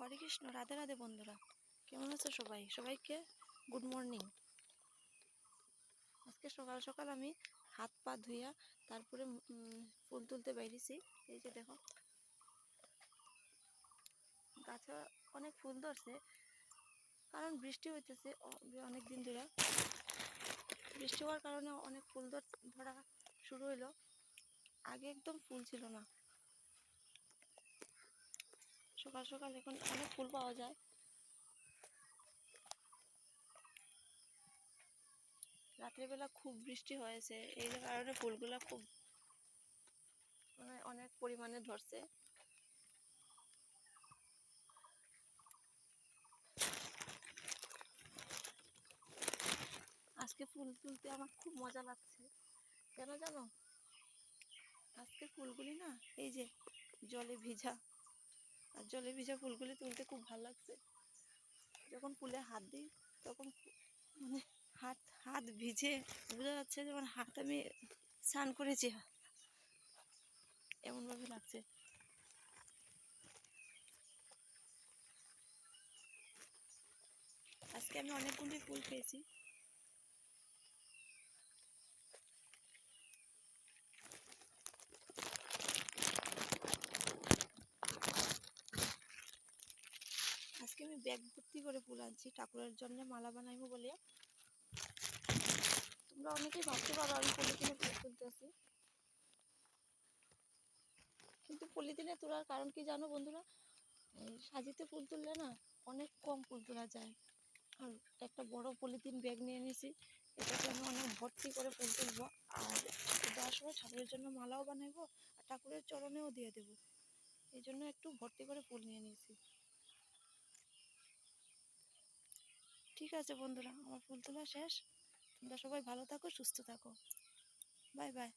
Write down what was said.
হরে কৃষ্ণ, রাধে রাধে বন্ধুরা। কেমন আছো সবাই? সবাইকে গুড মর্নিং আজকে সকাল সকাল আমি হাত পা ধুইয়া তারপরে ফুল তুলতে বাইরেছি এই যে দেখো, গাছে অনেক ফুল ধরছে, কারণ বৃষ্টি হইতেছে অনেক দিন ধরে। বৃষ্টি হওয়ার কারণে অনেক ফুল ধরা শুরু হইল। আগে একদম ফুল ছিল না। সকাল সকাল এখন অনেক ফুল পাওয়া যায়। রাত্রিবেলা খুব বৃষ্টি হয়েছে, এই কারণে ফুলগুলা খুব মানে অনেক পরিমাণে ধরছে। আজকে ফুল তুলতে আমার খুব মজা লাগছে। কেন জানো? আজকে ফুলগুলি না, এই যে জলে ভিজা। আর জলে ভিজা ফুলগুলি তুলতে খুব ভালো লাগছে। যখন ফুলে হাত দিই, তখন মানে হাত হাত ভিজে বোঝা যাচ্ছে যেমন হাত আমি স্নান করেছি। এমনভাবে লাগছে। আজকে আমি অনেকগুলি ফুল পেয়েছি। ব্যাগ ভর্তি করে ফুল আনছি। ঠাকুরের জন্য মালা বানাইবো বলে। তোমরা অনেকেই ভাবতে পারো আমি পলিথিনে ফুল তুলতেছি। কিন্তু পলিথিনে তোলার কারণ কি জানো বন্ধুরা? সাজিতে ফুল তুললে না অনেক কম ফুল তোলা যায়। আর একটা বড় পলিথিন ব্যাগ নিয়ে নিয়েছি এটাতে আমি অনেক ভর্তি করে ফুল তুলবো। আর দেওয়ার সময় ঠাকুরের জন্য মালাও বানাইবো, আর ঠাকুরের চরণেও দিয়ে দেবো। এই জন্য একটু ভর্তি করে ফুল নিয়ে নিয়েছি। ঠিক আছে বন্ধুরা, আমার ফুল তোলা শেষ। তোমরা সবাই ভালো থাকো, সুস্থ থাকো। Bye bye.